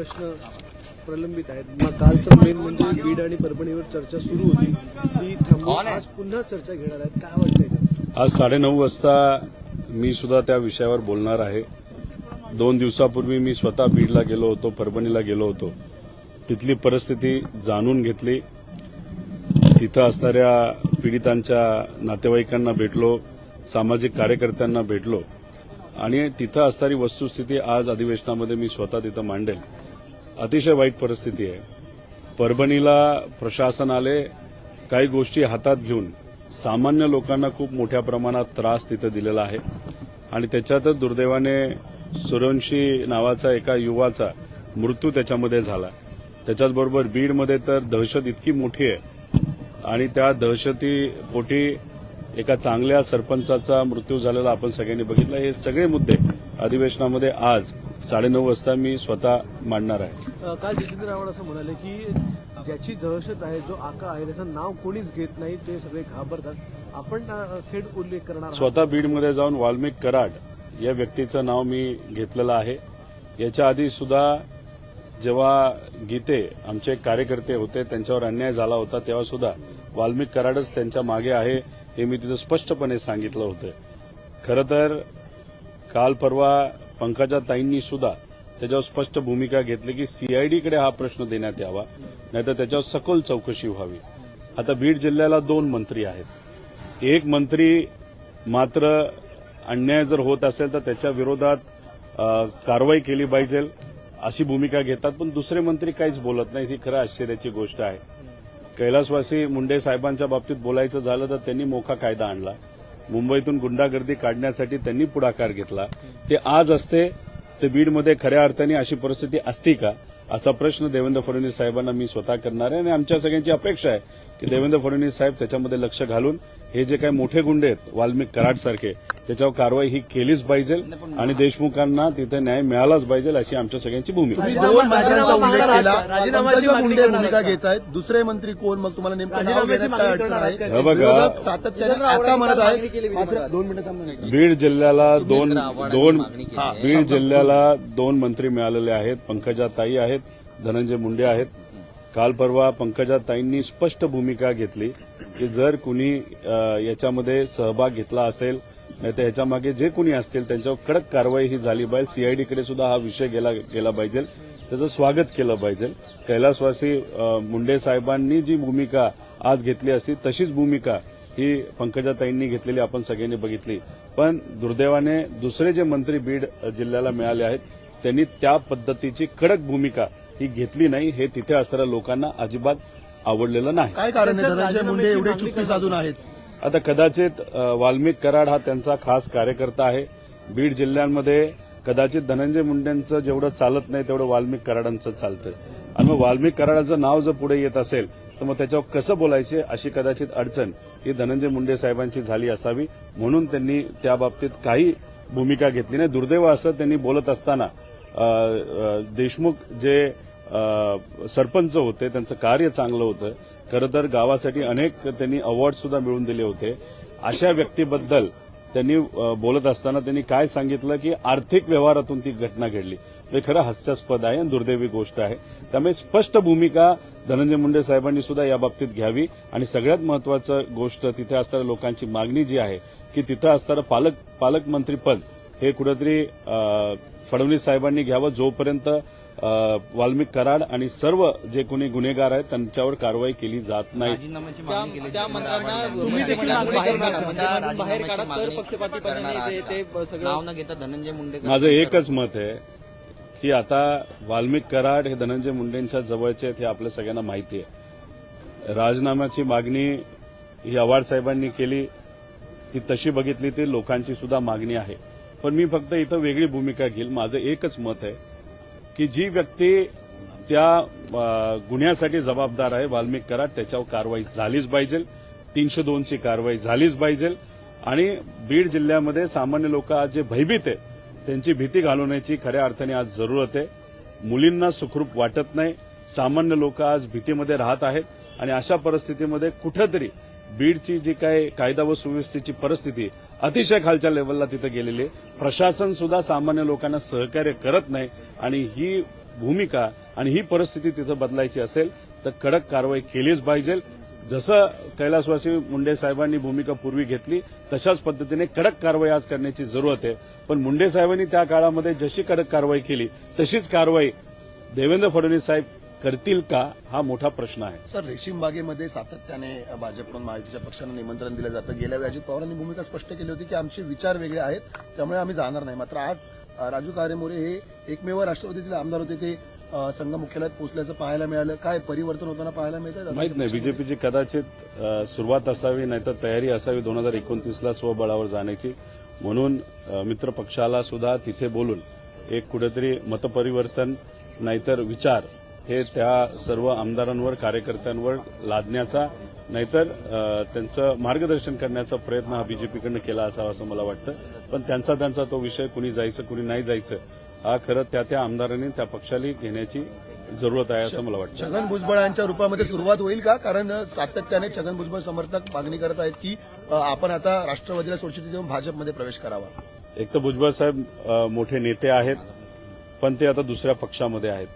प्रश्न प्रलंबित आहेत. मग काल तर मेन म्हणजे बीड आणि परभणीवर चर्चा सुरू होती. ती थांबून आज पुन्हा चर्चा घेणार आहेत. काय वाटतं याच्यात? आज साडेनऊ वाजता मी सुद्धा त्या विषयावर बोलणार आहे. दोन दिवसापूर्वी मी स्वतः बीडला गेलो होतो परभणीला गेलो होतो. तिथली परिस्थिती जाणून घेतली. तिथं असणाऱ्या पीडितांच्या नातेवाईकांना भेटलो सामाजिक कार्यकर्त्यांना भेटलो. आणि तिथं असणारी वस्तुस्थिती आज अधिवेशनामध्ये मी स्वतः तिथं मांडेल. अतिशय वाईट परिस्थिती आहे. परभणीला प्रशासनाले काही गोष्टी हातात घेऊन सामान्य लोकांना खूप मोठ्या प्रमाणात त्रास तिथं दिलेला आहे. आणि त्याच्यातच दुर्दैवाने सुरवंशी नावाचा एका युवाचा मृत्यू त्याच्यामध्ये झाला. त्याच्याचबरोबर बीडमध्ये तर दहशत इतकी मोठी आहे. आणि त्या दहशतीपोटी एका चांगल्या सरपंचाचा मृत्यू झालेला आपण सगळ्यांनी बघितला. हे सगळे मुद्दे अधिवेशनामध्ये आज साडेनऊ वाजता मी स्वतः मांडणार आहे. काल जितेंद्र रावळ असं म्हणाले की ज्याची दहशत आहे जो आका आहे त्याचं नाव कोणीच घेत नाही ते सगळे घाबरतात. आपण थेट उल्लेख करणार. स्वतः बीडमध्ये जाऊन वाल्मिक कराड या व्यक्तीचं नाव मी घेतलेलं आहे. याच्या आधी सुद्धा जेव्हा गीते आमचे कार्यकर्ते होते त्यांच्यावर अन्याय झाला होता तेव्हा सुद्धा वाल्मिक कराडच त्यांच्या मागे आहे हे मी तिथं स्पष्टपणे सांगितलं होतं. खरं तर काल परवा पंकजा ताईंनी सुद्धा त्याच्यावर स्पष्ट भूमिका घेतली की सीआयडीकडे हा प्रश्न देण्यात यावा नाहीतर त्याच्यावर सखोल चौकशी व्हावी. आता बीड जिल्ह्याला दोन मंत्री आहेत. एक मंत्री मात्र अन्याय जर होत असेल तर त्याच्या विरोधात कारवाई केली पाहिजे अशी भूमिका घेतात पण दुसरे मंत्री काहीच बोलत नाहीत ही खरं आश्चर्याची गोष्ट आहे. कैलासवासी मुंडे साहेबांच्या बाबतीत बोलायचं झालं तर त्यांनी मोठा कायदा आणला. मुंबईतून गुंडागर्दी काढण्यासाठी त्यांनी पुढाकार घेतला. ते आज असते तर बीडमध्ये खऱ्या अर्थाने अशी परिस्थिती असती का? असा प्रश्न देवेंद्र फडणवीस साहेबांना मी स्वतः करणार आहे आणि आमच्या सगळ्यांची अपेक्षा आहे की देवेंद्र फडणवीस साहेब त्याच्यामध्ये लक्ष घालून हे जे काही मोठे गुंडे आहेत वाल्मिक कराड सारखे त्याच्यावर कारवाई ही केलीच पाहिजे आणि देशमुखांना तिथे न्याय मिळालाच पाहिजे अशी आमच्या सगळ्यांची भूमिका भूमिका घेत आहेत. दुसरे मंत्री कोण? मग तुम्हाला नेमकं हे बघा. सातत्याने आता म्हणत आहेत मात्र- दोन मिनिटं थांबा ना. बीड जिल्ह्याला दोन दोन बीड जिल्ह्याला दोन मंत्री मिळालेले आहेत. पंकजा ताई आहेत. धनंजय मुंडे आहेत. काल परवा पंकजा ताईंनी स्पष्ट भूमिका घेतली की जर कुणी याच्यामध्ये सहभाग घेतला असेल नाही तर जे कुणी असतील त्यांच्यावर कडक कारवाई ही झाली पाहिजे. सीआयडीकडे सुद्धा हा विषय गेला गेला पाहिजे. त्याचं स्वागत केलं पाहिजे. कैलासवासी मुंडे साहेबांनी जी भूमिका आज घेतली असती तशीच भूमिका ही पंकजाताईंनी घेतलेली आपण सगळ्यांनी बघितली. पण दुर्दैवाने दुसरे जे मंत्री बीड जिल्ह्याला मिळाले आहेत त्यांनी त्या पद्धतीची कडक भूमिका ही घेतली नाही हे तिथे असणाऱ्या लोकांना अजिबात आवडलेलं नाही. काय कारण आहे धनंजय मुंडे एवढे चुप्पी साधून आहेत? आता कदाचित वाल्मिक कराड हा त्यांचा खास कार्यकर्ता आहे. बीड जिल्ह्यांमध्ये कदाचित धनंजय मुंडेंचं जेवढं चालत नाही तेवढं वाल्मिक कराडांचं चालतं आणि मग वाल्मिक कराडाचं नाव जर पुढे येत असेल तर मग त्याच्यावर कसं बोलायचे अशी कदाचित अडचण ही धनंजय मुंडे साहेबांची झाली असावी. म्हणून त्यांनी त्या बाबतीत काही भूमिका घेतली नाही. दुर्दैव असं त्यांनी बोलत असताना देशमुख जे सरपंच होते त्यांचं कार्य चांगलं होतं. खरं तर गावासाठी अनेक त्यांनी अवॉर्ड सुद्धा मिळवून दिले होते. अशा व्यक्तीबद्दल त्यांनी बोलत असताना त्यांनी काय सांगितलं की आर्थिक व्यवहारातून ती घटना घडली. हे खरं हास्यास्पद आहे आणि दुर्दैवी गोष्ट आहे. त्यामुळे स्पष्ट भूमिका धनंजय मुंडे साहेबांनी सुद्धा या बाबतीत घ्यावी आणि सगळ्यात महत्वाचं गोष्ट तिथे असणाऱ्या लोकांची मागणी जी आहे की तिथं असणारं पालक पालकमंत्रीपद हे कुठेतरी फडणवीस साहेबांनी घ्यावं जोपर्यंत वाल्मिक कराड आणि सर्व जे कोणी गुन्हेगार आहेत त्यांच्यावर कारवाई केली जात नाही. म्हणजे माझं एकच मत आहे की आता वाल्मिक कराड हे धनंजय मुंडेंच्या जवळचे आहेत हे आपल्या सगळ्यांना माहिती आहे. राजीनाम्याची मागणी ही आव्हाड साहेबांनी केली ती तशी बघितली ती लोकांची सुद्धा मागणी आहे. पण मी फक्त इथं वेगळी भूमिका घेईल. माझं एकच मत आहे की जी व्यक्ती त्या गुन्ह्यासाठी जबाबदार आहे वाल्मिक कराड त्याच्यावर कारवाई झालीच पाहिजे. तीनशे दोनची कारवाई झालीच पाहिजे. आणि बीड जिल्ह्यामध्ये सामान्य लोक आज जे भयभीत आहेत त्यांची भीती घालवण्याची खऱ्या अर्थाने आज जरूरत आहे. मुलींना सुखरूप वाटत नाही. सामान्य लोक आज भीतीमध्ये राहत आहेत. आणि अशा परिस्थितीमध्ये कुठंतरी बीडची जी काय कायदा व सुव्यवस्थेची परिस्थिती अतिशय खालच्या लेवलला तिथं गेलेली आहे. प्रशासन सुद्धा सामान्य लोकांना सहकार्य करत नाही आणि ही भूमिका आणि ही परिस्थिती तिथं बदलायची असेल तर कडक कारवाई केलीच पाहिजे. जसं कैलासवासी मुंडे साहेबांनी भूमिका पूर्वी घेतली तशाच पद्धतीने कडक कारवाई आज करण्याची जरूरत आहे. पण मुंडे साहेबांनी त्या काळामध्ये जशी कडक कारवाई केली तशीच कारवाई देवेंद्र फडणवीस साहेब करतील का हा मोठा प्रश्न आहे. सर रेशीम बागेमध्ये सातत्याने भाजपकडून महायुतीच्या पक्षांना निमंत्रण दिलं जातं. गेल्या वेळी अजित पवारांनी भूमिका स्पष्ट केली होती की आमचे विचार वेगळे आहेत त्यामुळे आम्ही जाणार नाही. मात्र आज राजू कारेमोरे हे एकमेव राष्ट्रवादीतील आमदार होते. ते संघ मुख्यालयात पोहोचल्याचं पाहायला मिळालं. काय परिवर्तन होताना पाहायला मिळतं माहीत नाही. बीजेपीची कदाचित सुरुवात असावी नाहीतर तयारी असावी दोन हजार एकोणतीसला स्वबळावर जाण्याची. म्हणून मित्र पक्षाला सुद्धा तिथे बोलून एक कुठेतरी मतपरिवर्तन नाहीतर विचार हे त्या सर्व आमदारांवर कार्यकर्त्यांवर लादण्याचा नाहीतर त्यांचं मार्गदर्शन करण्याचा प्रयत्न हा बीजेपीकडनं केला असावा असं मला वाटतं. पण त्यांचा त्यांचा तो विषय कुणी जायचं कुणी नाही जायचं हा खरं त्या त्या आमदारांनी त्या पक्षाला घेण्याची जरूरत आहे असं मला वाटतं. छगन भुजबळांच्या रूपामध्ये सुरुवात होईल का? कारण सातत्याने छगन भुजबळ समर्थक मागणी करत आहेत की आपण आता राष्ट्रवादीला सोडचिठी देऊन भाजपमध्ये प्रवेश करावा. एक तर भुजबळ साहेब मोठे नेते आहेत पण ते आता दुसऱ्या पक्षामध्ये आहेत.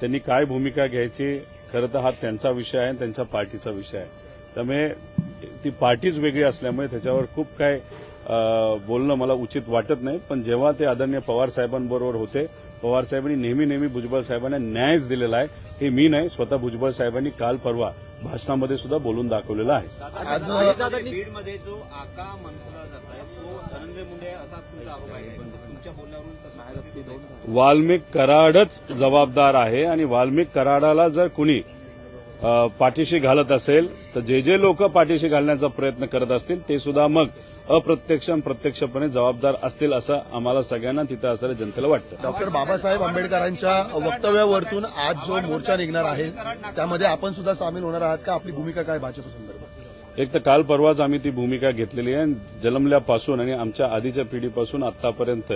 त्यांनी काय भूमिका घ्यायची खरं तर हा त्यांचा विषय आहे आणि त्यांच्या पार्टीचा विषय आहे. त्यामुळे ती पार्टीच वेगळी असल्यामुळे त्याच्यावर खूप काय बोलणं मला उचित वाटत नाही. पण जेव्हा ते आदरणीय पवार साहेबांबरोबर होते पवार साहेबांनी नेहमी नेहमी भुजबळ साहेबांना न्यायच दिलेला आहे. हे मी नाही स्वतः भुजबळ साहेबांनी काल परवा भाषणामध्ये सुद्धा बोलून दाखवलेलं आहे. वाल्मिक कराडच जबाबदार आहे आणि वाल्मिक कराडाला जर कुणी पाठीशी घालत असेल तर जे जे लोक पाठीशी घालण्याचा प्रयत्न करत असतील ते सुद्धा मग अप्रत्यक्ष आणि प्रत्यक्षपणे जबाबदार असतील असं आम्हाला सगळ्यांना तिथं असणाऱ्या जनतेला वाटतं. डॉक्टर बाबासाहेब आंबेडकरांच्या वक्तव्यावरतून आज जो मोर्चा निघणार आहे त्यामध्ये आपण सुद्धा सामील होणार आहात का? आपली भूमिका काय भाजप संदर्भात एक तर काल परवाच आम्ही ती भूमिका घेतलेली आहे जन्मल्यापासून आणि आमच्या आधीच्या पिढीपासून आतापर्यंत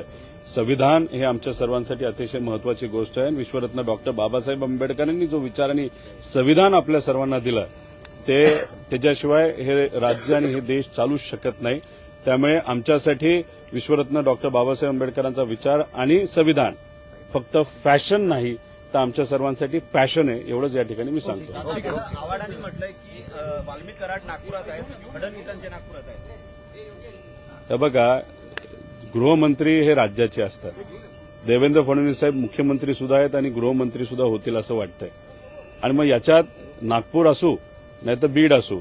संविधान हे आमच्या सर्वांसाठी अतिशय महत्वाची गोष्ट आहे. आणि विश्वरत्न डॉक्टर बाबासाहेब आंबेडकरांनी जो विचार आणि संविधान आपल्या सर्वांना दिलं ते त्याच्याशिवाय हे राज्य आणि हे देश चालूच शकत नाही. त्यामुळे आमच्यासाठी विश्वरत्न डॉक्टर बाबासाहेब आंबेडकरांचा विचार आणि संविधान फक्त फॅशन नाही तर आमच्या सर्वांसाठी पॅशन आहे एवढंच या ठिकाणी मी सांगतो. आव्हाडांनी म्हटलंय की वाल्मिक कराड नागपुरात आहेत फडणवीसांचे नागपुरात आहेत. हे बघा गृहमंत्री हे राज्याचे असतात. देवेंद्र फडणवीस साहेब मुख्यमंत्री सुद्धा आहेत आणि गृहमंत्री सुद्धा होतील असं वाटतंय. आणि मग याच्यात नागपूर असू नाही तर बीड असू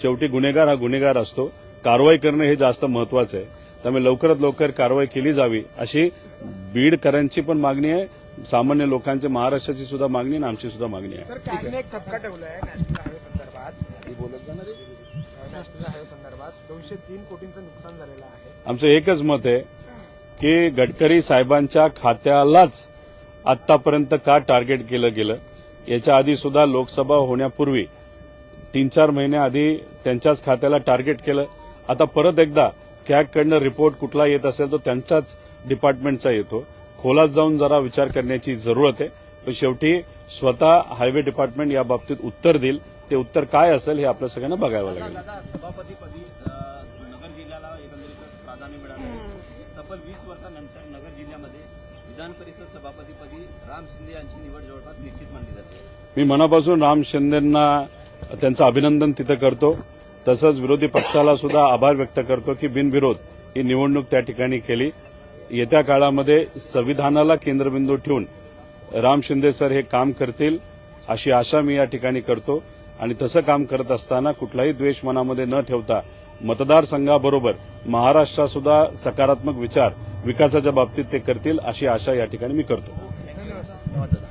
शेवटी गुन्हेगार हा गुन्हेगार असतो. कारवाई करणं हे जास्त महत्वाचं आहे. त्यामुळे लवकरात लवकर कारवाई केली जावी अशी बीडकरांची पण मागणी आहे. सामान्य लोकांची महाराष्ट्राची सुद्धा मागणी आणि आमची सुद्धा मागणी आहे. सर कॅगने एक ठपका ठेवलाय नॅशनल हायवे संदर्भात. नॅशनल हायवे संदर्भात दोनशे तीन कोटींचं नुकसान झालेलं आहे. आमचं एकच मत आहे की गडकरी साहेबांच्या खात्यालाच आतापर्यंत का टार्गेट केलं गेलं? याच्या आधी सुद्धा लोकसभा होण्यापूर्वी तीन चार महिन्याआधी त्यांच्याच खात्याला टार्गेट केलं. आता परत एकदा कॅगकडनं रिपोर्ट कुठला येत असेल तो त्यांचाच डिपार्टमेंटचा येतो. खोलात जाऊन जरा विचार करण्याची जरूरत आहे. पण शेवटी स्वतः हायवे डिपार्टमेंट या बाबतीत उत्तर देईल. ते उत्तर काय असेल हे आपल्या सगळ्यांना बघावं लागेल. दादा सभापतीपदी अं, नगर जिल्ह्याला एकंदरीत प्राधान्य मिळालं आहे. तब्बल वीस वर्षानंतर नगर जिल्ह्यामध्ये विधान परिषद सभापतीपदी राम शिंदे यांची निवड जवळपास निश्चित मानली जाते. मी मनापासून राम शिंदेंना त्यांचं अभिनंदन तिथं करतो. तसंच विरोधी पक्षाला सुद्धा आभार व्यक्त करतो की बिनविरोध ही निवडणूक त्या ठिकाणी केली. येत्या काळामध्ये संविधानाला केंद्रबिंदू ठेवून राम शिंदे सर हे काम करतील अशी आशा मी या ठिकाणी करतो. आणि तसं काम करत असताना कुठलाही द्वेष मनामध्ये न ठेवता मतदारसंघाबरोबर महाराष्ट्रासुद्धा सकारात्मक विचार विकासाच्या बाबतीत ते करतील अशी आशा या ठिकाणी मी करतो. धन्यवाद.